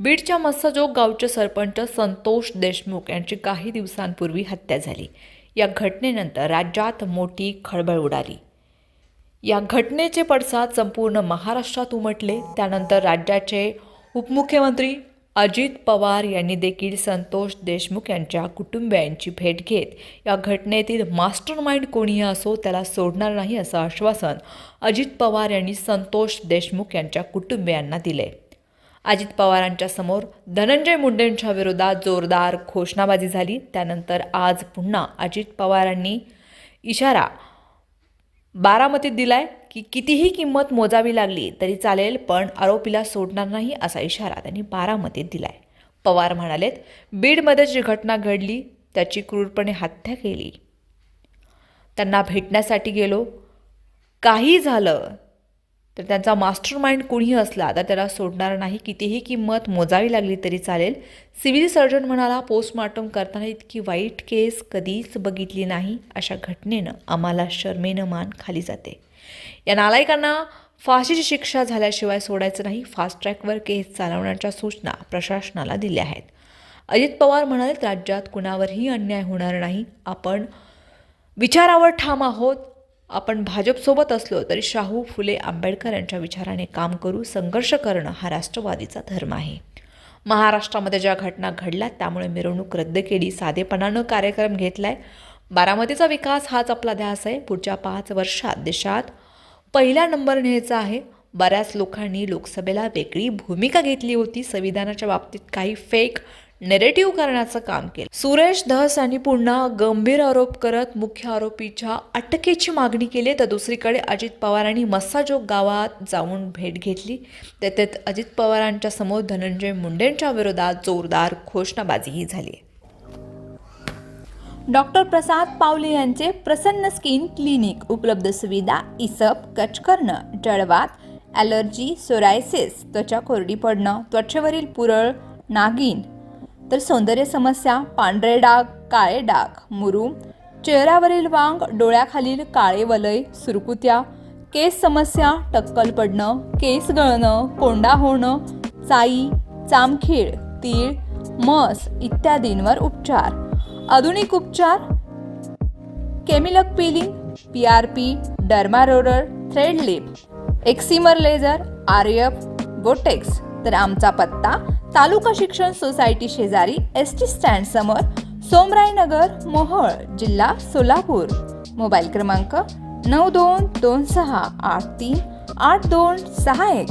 बीडच्या मस्सजोग गावचे सरपंच संतोष देशमुख यांची काही दिवसांपूर्वी हत्या झाली. या घटनेनंतर राज्यात मोठी खळबळ उडाली. या घटनेचे पडसाद संपूर्ण महाराष्ट्रात उमटले. त्यानंतर राज्याचे उपमुख्यमंत्री अजित पवार यांनी देखील संतोष देशमुख यांच्या कुटुंबियांची भेट घेत या घटनेतील मास्टर माइंड कोणीही असो त्याला सोडणार नाही असं आश्वासन अजित पवार यांनी संतोष देशमुख यांच्या कुटुंबियांना दिले. अजित पवारांच्या समोर धनंजय मुंडेंच्या विरोधात जोरदार घोषणाबाजी झाली. त्यानंतर आज पुन्हा अजित पवारांनी इशारा बारामतीत दिलाय की कितीही किंमत मोजावी लागली तरी चालेल पण आरोपीला सोडणार नाही असा इशारा त्यांनी बारामतीत दिलाय. पवार म्हणालेत बीडमध्ये जी घटना घडली त्याची क्रूरपणे हत्या केली. त्यांना भेटण्यासाठी गेलो. काही झालं तर त्यांचा मास्टर माइंड कोणीही असला तर त्याला सोडणार नाही. कितीही किंमत मोजावी लागली तरी चालेल. सिव्हिल सर्जन म्हणाला पोस्टमॉर्टम करताना इतकी वाईट केस कधीच बघितली नाही. अशा घटनेनं आम्हाला शर्मेनं मान खाली जाते. या नालायकांना फाशीची शिक्षा झाल्याशिवाय सोडायचं नाही. फास्ट ट्रॅकवर केस चालवण्याच्या सूचना प्रशासनाला दिल्या आहेत. अजित पवार म्हणाले राज्यात कुणावरही अन्याय होणार नाही. आपण विचारावर ठाम आहोत. आपण भाजपसोबत असलो तरी शाहू फुले आंबेडकर यांच्या विचाराने काम करू संघर्ष करणं हा राष्ट्रवादीचा धर्म आहे. महाराष्ट्रामध्ये ज्या घटना घडल्या त्यामुळे मिरवणूक रद्द केली साधेपणानं कार्यक्रम घेतलाय. बारामतीचा विकास हाच आपला ध्यास आहे. पुढच्या पाच वर्षात देशात पहिला नंबर न्यायचा आहे. बऱ्याच लोकांनी लोकसभेला वेगळी भूमिका घेतली होती. संविधानाच्या बाबतीत काही फेक नेरेटिव्ह करण्याचं काम केलं. सुरेश धस यांनी पुन्हा गंभीर आरोप करत मुख्य आरोपीच्या अटकेची मागणी केली. तर दुसरीकडे अजित पवारांनी मस्साजोग गावात जाऊन भेट घेतली. तेथे अजित पवारांच्या समोर धनंजय मुंडेंच्या विरोधात जोरदार घोषणाबाजीही झाली. डॉक्टर प्रसाद पावले यांचे प्रसन्न स्किन क्लिनिक उपलब्ध सुविधा इसप कच करणं जळवात ॲलर्जी सोरायसिस त्वचा कोरडी पडणं त्वचेवरील पुरळ नागिन तर सौंदर्य समस्या पांढरे डाग काळे डाग मुरूम चेहऱ्यावरील वांग डोळ्याखालील काळे वलय सुरकुत्या केस समस्या टक्कल पडणं केस गळणं कोंडा होणं चाई चामखीळ तीळ मस इत्यादींवर उपचार. आधुनिक उपचार केमिलक peeling P R P derma roller thread lift excimer laser आर्यप Botox तर आमचा पत्ता तालुका शिक्षण सोसायटी शेजारी एस टी स्टँड समोर सोमराय नगर मोहोळ जिल्हा सोलापूर. मोबाईल क्रमांक नऊ दोन दोन सहा आठ तीन आठ दोन सहा एक.